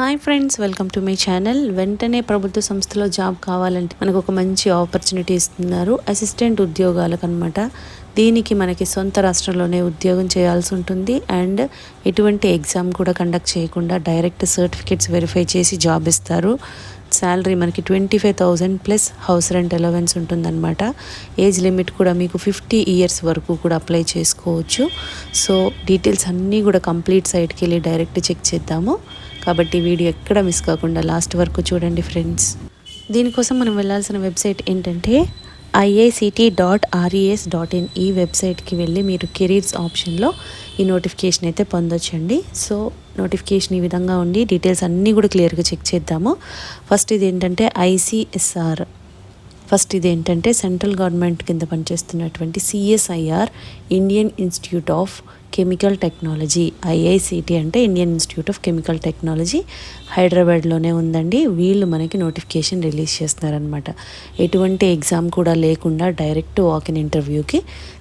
Hi friends welcome to my channel వెంటనే ప్రభుత్వ సంస్థలో జాబ్ కావాలంటే మనకు ఒక మంచి ఆపర్చునిటీ ఇస్తున్నారు. అసిస్టెంట్ ఉద్యోగాలకు అనమాట దీనికి మనకి సొంత రాష్ట్రంలోనే ఉద్యోగం చేయాల్సి ఉంటుంది. అండ్ ఎటువంటి ఎగ్జామ్ కూడా కండక్ట్ చేయకుండా డైరెక్ట్ సర్టిఫికేట్స్ వెరిఫై చేసి జాబ్ ఇస్తారు. శాలరీ మనకి twenty five thousand plus house rent allowance ఉంటుందన్నమాట. ఏజ్ లిమిట్ కూడా మీకు ఫిఫ్టీ ఇయర్స్ వరకు కూడా అప్లై చేసుకోవచ్చు. సో డీటెయిల్స్ అన్నీ కూడా కంప్లీట్ సైట్కి వెళ్ళి డైరెక్ట్ చెక్ చేద్దాము. కాబట్టి వీడియో ఎక్కడ మిస్ కాకుండా లాస్ట్ వరకు చూడండి ఫ్రెండ్స్. దీనికోసం మనం వెళ్ళాల్సిన వెబ్సైట్ ఏంటంటే IICT dot RES dot in ఈ వెబ్సైట్కి వెళ్ళి మీరు కెరీర్స్ ఆప్షన్లో ఈ నోటిఫికేషన్ అయితే పొందొచ్చండి. సో నోటిఫికేషన్ ఈ విధంగా ఉండి డీటెయిల్స్ అన్నీ కూడా క్లియర్గా చెక్ చేద్దాము. ఫస్ట్ ఇది ఏంటంటే ఐసిఎస్ఆర్ ఫస్ట్ ఇది ఏంటంటే సెంట్రల్ గవర్నమెంట్ కింద పనిచేస్తున్నటువంటి CSIR Indian institute of chemical technology IICT అంటే Indian institute of chemical technology హైదరాబాద్లోనే ఉందండి. వీళ్ళు మనకి నోటిఫికేషన్ రిలీజ్ చేస్తున్నారనమాట ఎటువంటి ఎగ్జామ్ కూడా లేకుండా డైరెక్ట్ వాకిన్ ఇంటర్వ్యూకి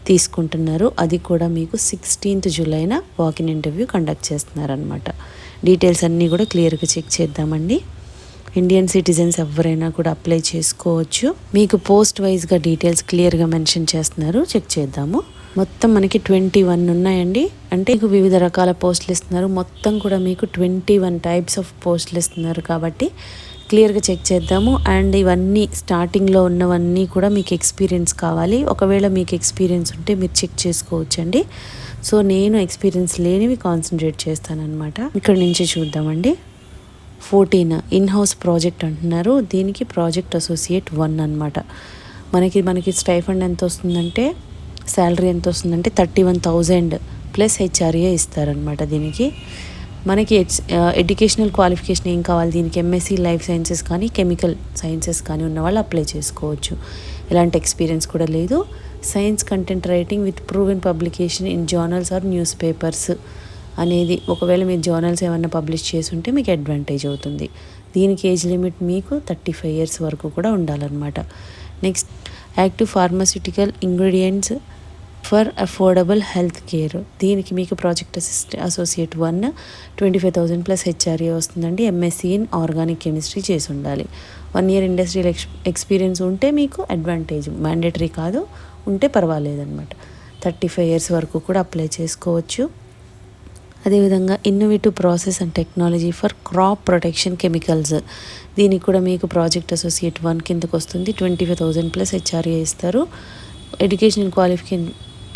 తీసుకుంటున్నారు. అది కూడా మీకు సిక్స్టీన్త్ జూలైన వాకిన్ ఇంటర్వ్యూ కండక్ట్ చేస్తున్నారనమాట డీటెయిల్స్ అన్నీ కూడా క్లియర్గా చెక్ చేద్దామండి. ఇండియన్ సిటిజన్స్ ఎవరైనా కూడా అప్లై చేసుకోవచ్చు. మీకు పోస్ట్ వైజ్గా డీటెయిల్స్ క్లియర్గా మెన్షన్ చేస్తున్నారు. చెక్ చేద్దాము. మొత్తం మనకి ట్వంటీ వన్ ఉన్నాయండి. అంటే మీకు వివిధ రకాల పోస్టులు ఇస్తున్నారు. మొత్తం కూడా మీకు ట్వంటీ వన్ టైప్స్ ఆఫ్ పోస్టులు ఇస్తున్నారు కాబట్టి క్లియర్గా చెక్ చేద్దాము. అండ్ ఇవన్నీ స్టార్టింగ్లో ఉన్నవన్నీ కూడా మీకు ఎక్స్పీరియన్స్ కావాలి. ఒకవేళ మీకు ఎక్స్పీరియన్స్ ఉంటే మీరు చెక్ చేసుకోవచ్చండి. సో నేను ఎక్స్పీరియన్స్ లేనివి కాన్సన్ట్రేట్ చేస్తానన్నమాట. ఇక్కడ నుంచి చూద్దామండి. ఫోర్టీన్ ఇన్ హౌస్ ప్రాజెక్ట్ అంటున్నారు. దీనికి ప్రాజెక్ట్ అసోసియేట్ వన్ అనమాట మనకి మనకి స్టైఫండ్ ఎంత వస్తుందంటే శాలరీ ఎంత వస్తుందంటే thirty one thousand plus HRA ఇస్తారనమాట దీనికి. మనకి ఎడ్యుకేషనల్ క్వాలిఫికేషన్ ఏం కావాలి? దీనికి ఎంఎస్సి లైఫ్ సైన్సెస్ కానీ కెమికల్ సైన్సెస్ కానీ ఉన్న వాళ్ళు అప్లై చేసుకోవచ్చు. ఎలాంటి ఎక్స్పీరియన్స్ కూడా లేదు. Science content writing with proven publication in journals or news papers. అనేది ఒకవేళ మీరు జర్నల్స్ ఏమైనా పబ్లిష్ చేసి ఉంటే మీకు అడ్వాంటేజ్ అవుతుంది. దీనికి ఏజ్ లిమిట్ మీకు థర్టీ ఫైవ్ ఇయర్స్ వరకు కూడా ఉండాలన్నమాట. Next active pharmaceutical ingredients for affordable health care దీనికి మీకు project assist associate one twenty five thousand plus HRA వస్తుందండి. ఎంఎస్సీ ఇన్ ఆర్గానిక్ కెమిస్ట్రీ చేసి ఉండాలి one year industrial ex experience ఉంటే మీకు అడ్వాంటేజ్ మ్యాండేటరీ కాదు ఉంటే పర్వాలేదన్నమాట. థర్టీ ఫైవ్ ఇయర్స్ వరకు కూడా అప్లై చేసుకోవచ్చు. అదేవిధంగా innovative process and technology for crop protection chemicals దీనికి కూడా మీకు ప్రాజెక్ట్ అసోసియేట్ వన్ కిందకు వస్తుంది. Twenty five thousand plus HRA ఇస్తారు. ఎడ్యుకేషనల్ క్వాలిఫికేషన్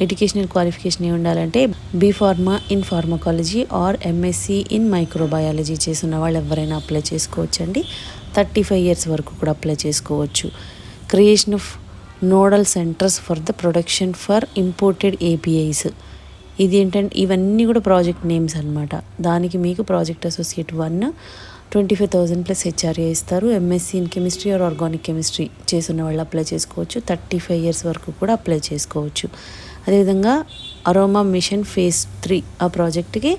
ఎడ్యుకేషనల్ క్వాలిఫికేషన్ ఏమి ఉండాలంటే B pharma in pharmacology or MSc in microbiology చేసిన వాళ్ళు ఎవరైనా అప్లై చేసుకోవచ్చు అండి థర్టీ ఫైవ్ ఇయర్స్ వరకు కూడా అప్లై చేసుకోవచ్చు. Creation of nodal centres for the production for imported APIs ఇది ఏంటంటే ఇవన్నీ కూడా ప్రాజెక్ట్ నేమ్స్ అనమాట దానికి మీకు project associate one twenty five thousand plus HRA ఇస్తారు. MSc in chemistry or organic chemistry చేసిన వాళ్ళు అప్లై చేసుకోవచ్చు. థర్టీ ఫైవ్ ఇయర్స్ వరకు కూడా అప్లై చేసుకోవచ్చు. అదేవిధంగా అరోమా మిషన్ ఫేజ్ త్రీ ఆ ప్రాజెక్ట్కి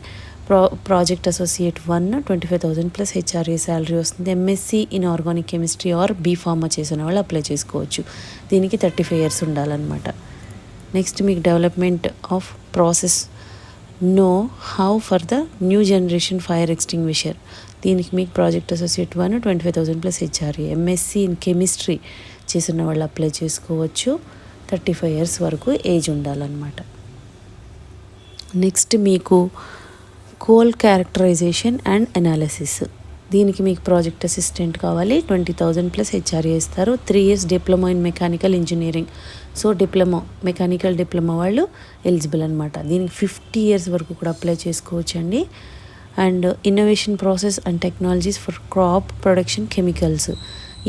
pro project associate one twenty five thousand plus HRA salary వస్తుంది. MSc in organic chemistry or B pharma చేసిన వాళ్ళు అప్లై చేసుకోవచ్చు. దీనికి థర్టీ ఫైవ్ ఇయర్స్ ఉండాలన్నమాట. నెక్స్ట్ మీకు development of process know how for the new generation fire extinguisher దీనికి మీకు project associate one twenty five thousand plus HRA MSc in chemistry చేసిన వాళ్ళు అప్లై చేసుకోవచ్చు. థర్టీ ఫైవ్ ఇయర్స్ వరకు ఏజ్ ఉండాలన్నమాట. Next మీకు కోల్ క్యారెక్టరైజేషన్ అండ్ అనాలిసిస్ దీనికి మీకు ప్రాజెక్ట్ అసిస్టెంట్ కావాలి. ట్వంటీ థౌజండ్ ప్లస్ హెచ్ఆర్ఏ ఇస్తారు. Three years diploma in mechanical engineering. So diploma mechanical diploma వాళ్ళు ఎలిజిబుల్ అనమాట దీనికి ఫిఫ్టీ ఇయర్స్ వరకు కూడా అప్లై చేసుకోవచ్చండి. And innovation process and technologies for crop production chemicals.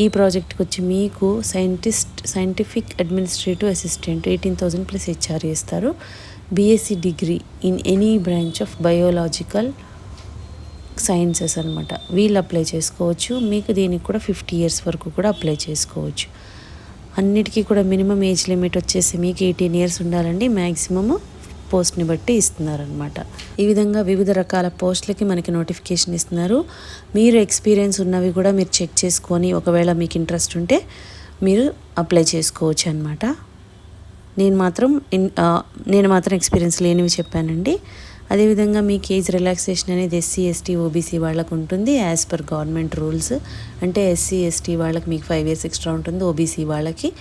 ఈ ప్రాజెక్ట్కి వచ్చి మీకు scientist scientific administrative assistant eighteen thousand plus HRA ఇస్తారు. BSc degree in any branch of biological sciences అనమాట వీళ్ళు అప్లై చేసుకోవచ్చు. మీకు దీనికి కూడా ఫిఫ్టీ ఇయర్స్ వరకు కూడా అప్లై చేసుకోవచ్చు. అన్నిటికీ కూడా మినిమం ఏజ్ లిమిట్ వచ్చేసి మీకు ఎయిటీన్ ఇయర్స్ ఉండాలండి. మ్యాక్సిమమ్ పోస్ట్ని బట్టి ఇస్తున్నారనమాట ఈ విధంగా వివిధ రకాల పోస్టులకి మనకి నోటిఫికేషన్ ఇస్తున్నారు. మీరు ఎక్స్పీరియన్స్ ఉన్నవి కూడా మీరు చెక్ చేసుకొని ఒకవేళ మీకు ఇంట్రెస్ట్ ఉంటే మీరు అప్లై చేసుకోవచ్చు అనమాట నేను మాత్రం నేను మాత్రం ఎక్స్పీరియన్స్ లేనివి చెప్పానండి. అదేవిధంగా మీకు ఏజ్ రిలాక్సేషన్ అనేది ఎస్సీ ఎస్టీ ఓబీసీ వాళ్ళకు ఉంటుంది యాజ్ పర్ గవర్నమెంట్ రూల్స్ అంటే ఎస్సీ ఎస్టీ వాళ్ళకి మీకు ఫైవ్ ఇయర్స్ ఎక్స్ట్రా ఉంటుంది ఓబీసీ వాళ్ళకి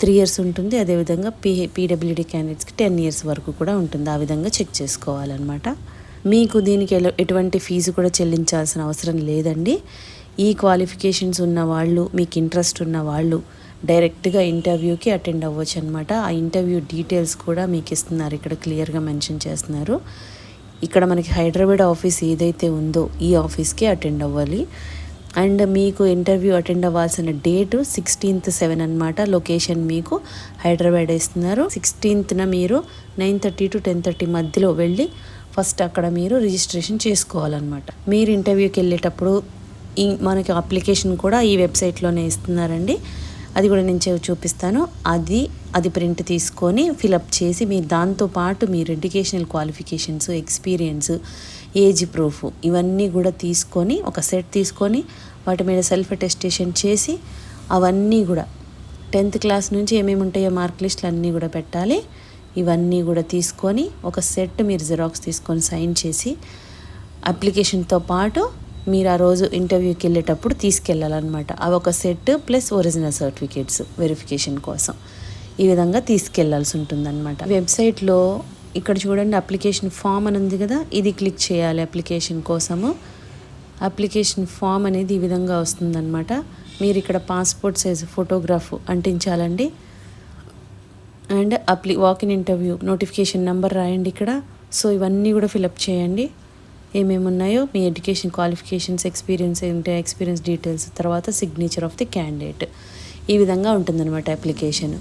త్రీ ఇయర్స్ ఉంటుంది. అదేవిధంగా పీ పీడబ్ల్యూడీ క్యాండిడేట్స్కి టెన్ ఇయర్స్ వరకు కూడా ఉంటుంది. ఆ విధంగా చెక్ చేసుకోవాలన్నమాట. మీకు దీనికి ఎల- ఎటువంటి ఫీజు కూడా చెల్లించాల్సిన అవసరం లేదండి. ఈ క్వాలిఫికేషన్స్ ఉన్న వాళ్ళు మీకు ఇంట్రెస్ట్ ఉన్న వాళ్ళు డైరెక్ట్గా ఇంటర్వ్యూకి అటెండ్ అవ్వచ్చు అనమాట ఆ ఇంటర్వ్యూ డీటెయిల్స్ కూడా మీకు ఇస్తున్నారు. ఇక్కడ క్లియర్గా మెన్షన్ చేస్తున్నారు. ఇక్కడ మనకి హైదరాబాద్ ఆఫీస్ ఏదైతే ఉందో ఈ ఆఫీస్కి అటెండ్ అవ్వాలి. అండ్ మీకు ఇంటర్వ్యూ అటెండ్ అవ్వాల్సిన డేట్ సిక్స్టీన్త్ సెవెన్ అనమాట లొకేషన్ మీకు హైదరాబాద్ ఇస్తున్నారు. సిక్స్టీన్త్న మీరు nine thirty to ten thirty మధ్యలో వెళ్ళి ఫస్ట్ అక్కడ మీరు రిజిస్ట్రేషన్ చేసుకోవాలన్నమాట. మీరు ఇంటర్వ్యూకి వెళ్ళేటప్పుడు ఈ మనకి అప్లికేషన్ కూడా ఈ వెబ్సైట్లోనే ఇస్తున్నారండి. అది కూడా నేను చూ- చూపిస్తాను. అది అది ప్రింట్ తీసుకొని ఫిలప్ చేసి మీ దాంతో పాటు మీరు educational qualifications experience age proof ఇవన్నీ కూడా తీసుకొని ఒక సెట్ తీసుకొని వాటి మీద సెల్ఫ్ అటెస్టేషన్ చేసి అవన్నీ కూడా టెన్త్ క్లాస్ నుంచి ఏమేమి ఉంటాయో మార్క్ లిస్టులు అన్నీ కూడా పెట్టాలి. ఇవన్నీ కూడా తీసుకొని ఒక సెట్ మీరు జిరాక్స్ తీసుకొని సైన్ చేసి అప్లికేషన్తో పాటు మీరు ఆ రోజు ఇంటర్వ్యూకి వెళ్ళేటప్పుడు తీసుకెళ్ళాలన్నమాట. అవి ఒక set plus original certificates verification కోసం. ఈ విధంగా తీసుకెళ్ళాల్సి ఉంటుందన్నమాట. వెబ్సైట్లో ఇక్కడ చూడండి అప్లికేషన్ ఫామ్ అని ఉంది కదా ఇది క్లిక్ చేయాలి అప్లికేషన్ కోసము. అప్లికేషన్ ఫామ్ అనేది ఈ విధంగా వస్తుందన్నమాట. మీరు ఇక్కడ passport size photograph అంటించాలండి. And appli walk in interview notification number రాయండి ఇక్కడ. సో ఇవన్నీ కూడా ఫిలప్ చేయండి. ఏమేమి ఉన్నాయో మీ ఎడ్యుకేషన్ క్వాలిఫికేషన్స్ ఎక్స్పీరియన్స్ ఏంటో ఎక్స్పీరియన్స్ డీటెయిల్స్ తర్వాత సిగ్నేచర్ ఆఫ్ ది క్యాండిడేట్. ఈ విధంగా ఉంటుందన్నమాట అప్లికేషన్.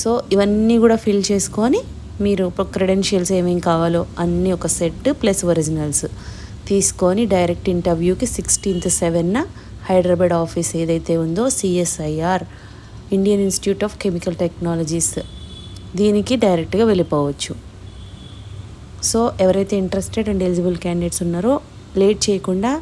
సో ఇవన్నీ కూడా ఫిల్ చేసుకొని మీరు క్రెడెన్షియల్స్ ఏమేమి కావాలో అన్నీ ఒక సెట్ ప్లస్ ఒరిజినల్స్ తీసుకొని డైరెక్ట్ ఇంటర్వ్యూకి సిక్స్టీన్త్ సెవెన్న హైదరాబాద్ ఆఫీస్ ఏదైతే ఉందో CSIR Indian institute of chemical technologies. దీనికి డైరెక్ట్గా వెళ్ళిపోవచ్చు. సో ఎవరైతే ఇంట్రెస్టెడ్ అండ్ ఎలిజిబుల్ క్యాండిడేట్స్ ఉన్నారో లేట్ చేయకుండా